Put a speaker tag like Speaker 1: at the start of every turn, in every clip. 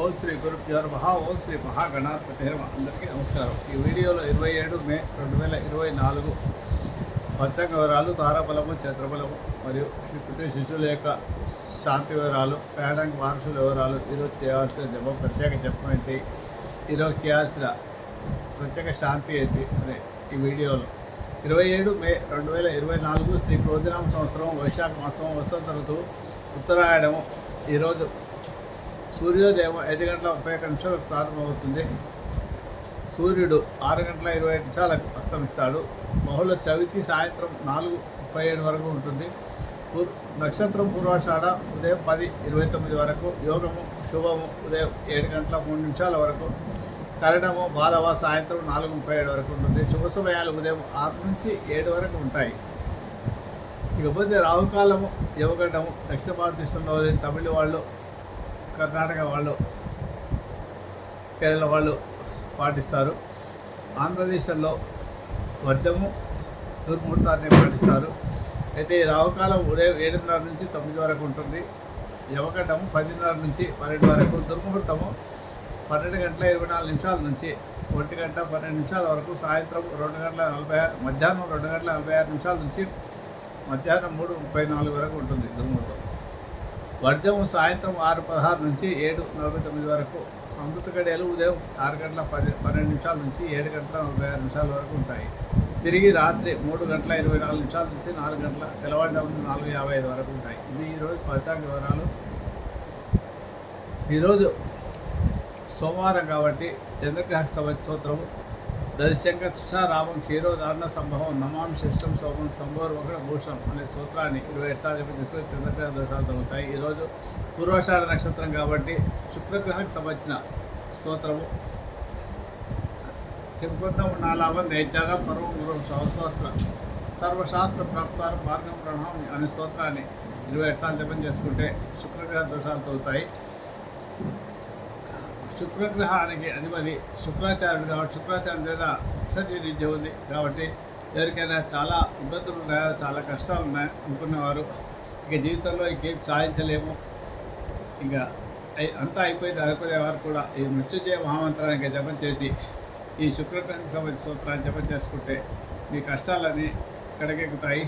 Speaker 1: ఓం శ్రీ గురుభ్యో మహా ఓం శ్రీ మహాగణాధిపతి నమః. అందరికీ నమస్కారం. ఈ వీడియోలో ఇరవై ఏడు మే రెండు వేల ఇరవై నాలుగు పంచాంగ వివరాలు తారాబలము చంద్రబలము మరియు పుట్టిన శిశువుల యొక్క శాంతి వివరాలు పేడంగ్ వారసుల వివరాలు ఈరోజు చేయాల్సిన జపం ప్రత్యేక జపం ఏంటి ఈరోజు చేయాల్సిన ప్రత్యేక శాంతి ఏంటి అనే ఈ వీడియోలో. ఇరవై ఏడు మే రెండు వేల ఇరవై నాలుగు శ్రీ క్రోధినామ సంవత్సరం వైశాఖ మాసం వసంత ఋతువు ఉత్తరాయణము ఈరోజు సూర్యోదయం ఐదు గంటల ముప్పై ఒక్క నిమిషాలకు ప్రారంభమవుతుంది. సూర్యుడు ఆరు గంటల ఇరవై నిమిషాలకు అస్తమిస్తాడు. బహుళ చవితి సాయంత్రం నాలుగు ముప్పై ఏడు వరకు ఉంటుంది. నక్షత్రం పూర్వాషాఢ ఉదయం పది ఇరవై తొమ్మిది వరకు యోగము శుభము ఉదయం ఏడు గంటల మూడు నిమిషాల వరకు కరణము బాలవ సాయంత్రం నాలుగు ముప్పై ఏడు వరకు ఉంటుంది. శుభ సమయాలు ఉదయం ఆరు నుంచి ఏడు వరకు ఉంటాయి. ఇకపోతే రాహుకాలము యువగడము దక్షిణ భారతదేశంలో తమిళ వాళ్ళు కర్ణాటక వాళ్ళు కేరళ వాళ్ళు పాటిస్తారు. ఆంధ్రదేశంలో వర్ధము దుర్ముహూర్తాన్ని పాటిస్తారు. అయితే ఈ ఉదయం ఏడున్నర నుంచి తొమ్మిది వరకు ఉంటుంది. యవకటము పదిన్నర నుంచి పన్నెండు వరకు దుర్ముహూర్తము పన్నెండు గంటల ఇరవై నాలుగు నిమిషాల నుంచి ఒంటి గంట పన్నెండు నిమిషాల వరకు సాయంత్రం రెండు గంటల నలభై ఆరు మధ్యాహ్నం రెండు గంటల నలభై ఆరు నిమిషాల నుంచి మధ్యాహ్నం మూడు ముప్పై నాలుగు వరకు ఉంటుంది దుర్ముహూర్తం వర్జం సాయంత్రం ఆరు పదహారు నుంచి ఏడు నలభై తొమ్మిది వరకు. అమృత గడియలు ఉదయం ఆరు గంటల పది పన్నెండు నిమిషాల నుంచి ఏడు గంటల నలభై ఆరు నిమిషాల వరకు ఉంటాయి. తిరిగి రాత్రి మూడు గంటల ఇరవై నాలుగు నిమిషాల నుంచి నాలుగు గంటల తెల్లవారుజామున నాలుగు యాభై ఐదు వరకు ఉంటాయి. ఇది ఈరోజు పంచాంగ వివరాలు. ఈరోజు సోమవారం కాబట్టి చంద్రగ్రహ సంవత్సరం దర్శంగా తుషారామం క్షీరోదారణ సంభవం నమాం శిష్టం సోమం సంభోర్ ఒకటి భూషణం అనే సూత్రాన్ని ఇరవై ఎట్టాలు తీసుకొని చంద్రగ్రహ దోషాలు తగ్గుతాయి ఈరోజు పూర్వాషాఢ నక్షత్రం కాబట్టి శుక్రగ్రహానికి సంబంధించిన స్తోత్రము. కింకొంతం నాలాభం నేచార పర్వం గురం సహస్ర సర్వశాస్త్ర ప్రాప్తారం మార్గం ప్రణామం అనే స్తోత్రాన్ని ఇరవై ఎట్లా జపం చేసుకుంటే శుక్రగ్రహ దోషాలు తగ్గుతాయి శుక్రగ్రహానికి అధిపతి శుక్రాచార్యుడు కాబట్టి శుక్రాచార్యుడు మీద సత్య విద్య ఉంది కాబట్టి ఎవరికైనా చాలా ఇబ్బందులు ఉన్నాయో? చాలా కష్టాలు ఉన్నాయి అనుకునేవారు. ఇక జీవితంలో ఇంకేం సాధించలేము. ఇంకా అంతా అయిపోయింది అనుకునేవారు కూడా ఈ మృత్యుజయ మహామంత్రానికి జపం చేసి ఈ శుక్రగ్రహం సంబంధించిన సూత్రాన్ని జపం చేసుకుంటే మీ కష్టాలన్నీ కడగెక్కుతాయి.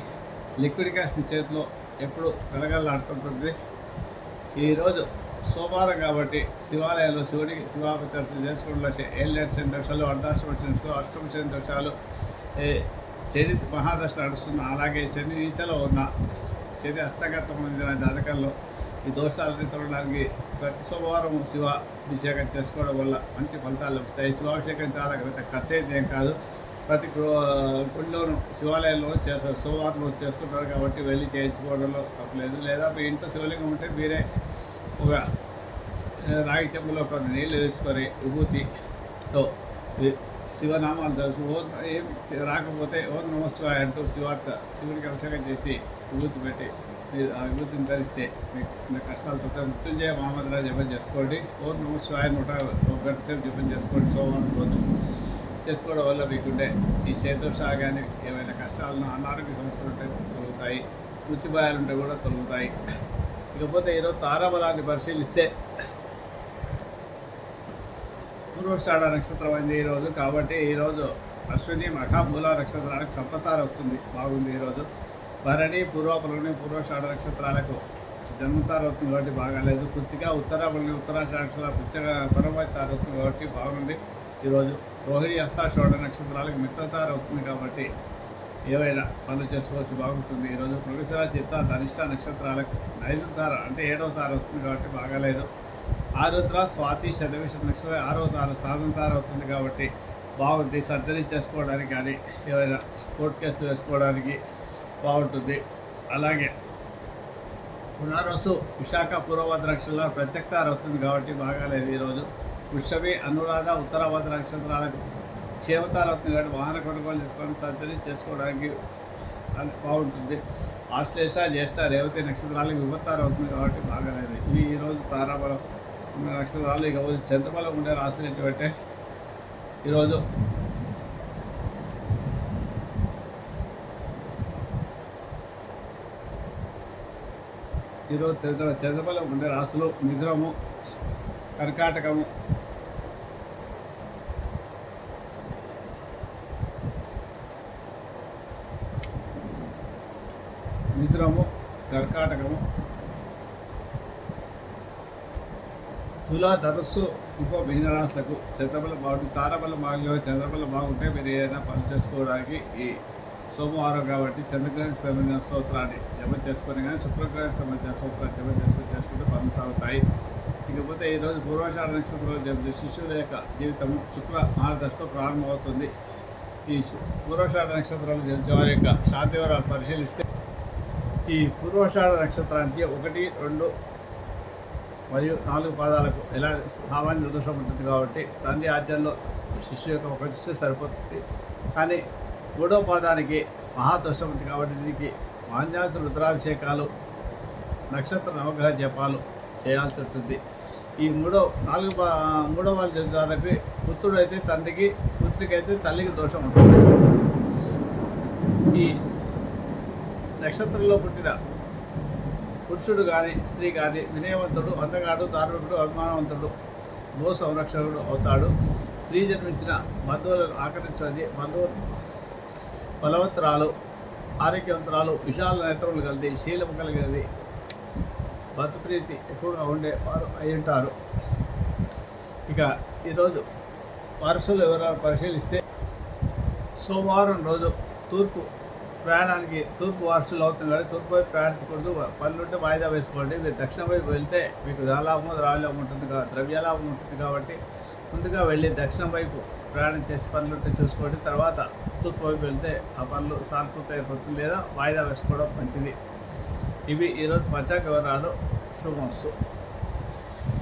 Speaker 1: లిక్విడ్ క్యాష్ మీ చేతిలో ఎప్పుడు కలగలాడుతుంటుంది ఈరోజు సోమవారం కాబట్టి శివాలయంలో శివుడికి శివాపచర్చలు చేసుకోవడంలో ఏళ్ళేటి శని దోషాలు అర్ధాష్టమ శని అష్టమ శని దోషాలు శని మహాదశ నడుస్తున్న అలాగే శని నీచలో ఉన్న శని హస్తగతం పొందిన జాతకంలో ఈ దోషాలని తొలగడానికి ప్రతి సోమవారం శివ అభిషేకం చేసుకోవడం వల్ల మంచి ఫలితాలు లభిస్తాయి. శివాభిషేకం చాలా పెద్ద ఖర్చు అయితే ఏం కాదు. ప్రతి గు- గుడిలోనూ చేస్తారు సోమవారం చేస్తుంటారు కాబట్టి వెళ్ళి చేయించుకోవడంలో తప్పలేదు. లేదా మీ ఇంట్లో శివలింగం ఉంటే మీరే ఒక రాగి చెంబులో కొన్ని నీళ్ళు వేసుకొని విభూతితో శివనామాలు తెలుసు ఏం రాకపోతే ఓం నమస్కారం అంటూ శివార్త శివుడికి అభిషేకం చేసి విభూతి పెట్టి మీరు ఆ విభూతిని ధరిస్తే మీకు కష్టాలు తొక్క మృత్యుంజయ మహామంత్ర జపం చేసుకోండి. ఓం నమస్కారం నూట ఒక గంట సేపు జపం చేసుకోండి. సోమవారం రోజు. చేసుకోవడం వల్ల మీకుండే ఈ చేదోష కానీ ఏమైనా కష్టాలను అనారోగ్య సమస్యలు ఉంటే తొలుగుతాయి. మృత్యుభాయాలు ఉంటే కూడా తొలుగుతాయి. ఇకపోతే ఈరోజు తారాబలాన్ని పరిశీలిస్తే పూర్వషాఢ నక్షత్రం అయింది ఈరోజు కాబట్టి ఈరోజు అశ్విని మఖామూల నక్షత్రాలకు సప్తతార వస్తుంది బాగుంది ఈరోజు భరణి పూర్వపులని పూర్వషాఢ నక్షత్రాలకు జన్మతార వస్తుంది కాబట్టి బాగాలేదు. కృతిగా ఉత్తరాపులని ఉత్తరాషాఢ నక్షత్రాలు పుచ్చగా పరమై తార వస్తుంది కాబట్టి బాగుంది ఈరోజు రోహిణి షోడ నక్షత్రాలకు మిత్రతార వస్తుంది కాబట్టి ఏవైనా పనులు చేసుకోవచ్చు బాగుంటుంది. ఈరోజు ప్రొఫెసర చెప్తా ధనిష్ట నక్షత్రాలకు ఐదు అంటే ఏడవ తార వస్తుంది కాబట్టి బాగాలేదు. ఆరుద్ర స్వాతి శతవిష నక్షత్రం ఆరవ తార సాధన తార అవుతుంది కాబట్టి బాగుంది. సర్జరీ చేసుకోవడానికి కానీ ఏవైనా కోర్టు కేసులు వేసుకోవడానికి బాగుంటుంది. అలాగే పునరసు విశాఖ పూర్వభద్ర నక్షత్రాలు ప్రత్యక్తార అవుతుంది కాబట్టి బాగాలేదు ఈరోజు పుష్యమి అనురాధ ఉత్తరాభద్ర నక్షత్రాలకు క్షేమతార అవుతుంది కాబట్టి వాహన కొనుగోలు చేసుకొని సంచరి చేసుకోవడానికి బాగుంటుంది. ఆశ్లేష జ్యేష్ఠ రేవతి నక్షత్రాలకు విభత్తారు అవుతుంది కాబట్టి బాగలేదు. ఇవి ఈరోజు తారాబలం ఉన్న నక్షత్రాలు ఇక రోజు చంద్రబలం ఉండే రాశులు ఏంటంటే ఈరోజు ఈరోజు చంద్ర చంద్రబలం ఉండే రాశులు మిథునము కర్కాటకము మిత్రము కర్కాటకము తులా ధనుస్సు ఇంకో మీనరాశులకు చంద్రబల బాగుంటుంది తారబల బాగా చంద్రబల బాగుంటే మీరు ఏదైనా పని చేసుకోవడానికి ఈ సోమవారం కాబట్టి చంద్రగ్రహణకు సంబంధించిన స్తోత్రాన్ని జమ చేసుకొని కానీ శుక్రగ్రహానికి సంబంధించిన స్తోత్రాన్ని జమ చేసుకుని చేసుకుంటే పనులు సాగుతాయి. ఇకపోతే ఈరోజు పూర్వాషాఢ నక్షత్రంలో జన్మ శిశువుల యొక్క జీవితం శుక్ర మార్గదర్శతో ప్రారంభమవుతుంది. ఈ శు- పూర్వాషాఢ నక్షత్రంలో వారి యొక్క శాంతివరాలు పరిశీలిస్తే ఈ పూర్వషాఢ నక్షత్రానికి ఒకటి రెండు మరియు నాలుగు పాదాలకు ఎలా సామాన్య దోషం ఉంటుంది కాబట్టి తండ్రి ఆద్యంలో శిష్యు యొక్క ఒక చూస్తే సరిపోతుంది. కానీ మూడో పాదానికి మహాదోషం ఉంది కాబట్టి దీనికి మాన్యాస రుద్రాభిషేకాలు నక్షత్ర నవగ్రహ జపాలు చేయాల్సి ఉంటుంది. ఈ మూడో నాలుగు పా మూడో వాళ్ళ జన్మదానికి పుత్రుడు అయితే తండ్రికి పుత్రికి అయితే తల్లికి దోషం ఉంటుంది. ఈ నక్షత్రంలో పుట్టిన పురుషుడు కానీ స్త్రీ కానీ వినయవంతుడు అందగాడు ధార్మికుడు అభిమానవంతుడు భూ సంరక్షకుడు అవుతాడు. స్త్రీ జన్మించిన బంధువులను ఆకర్షించినది బంధువు బలవంతరాలు ఆరోగ్యవంతరాలు విశాల నేత్రములు కలిగి శీలము కలిగినది బంధుప్రీతి ఎక్కువగా ఉండే వారు అయి ఉంటారు. ఇక ఈరోజు వారసులు ఎవరైనా పరిశీలిస్తే సోమవారం రోజు తూర్పు ప్రయాణానికి తూర్పు వారసులు అవుతుంది కాబట్టి తూర్పు వైపు ప్రయాణించకూడదు. పనులుంటే వాయిదా వేసుకోండి. మీరు దక్షిణ వైపు వెళ్తే మీకు ధనలాభం ద్రవ్యలాభం ఉంటుంది ద్రవ్యలాభం ఉంటుంది కాబట్టి ముందుగా వెళ్ళి దక్షిణ వైపు ప్రయాణం చేసి పనులుంటే చూసుకోండి. తర్వాత తూర్పు వైపు వెళ్తే ఆ పనులు సానుకూలత అయిపోతుంది లేదా వాయిదా వేసుకోవడం మంచిది. ఇవి ఈరోజు పంచాంగ వివరాలు. శుభమస్తు.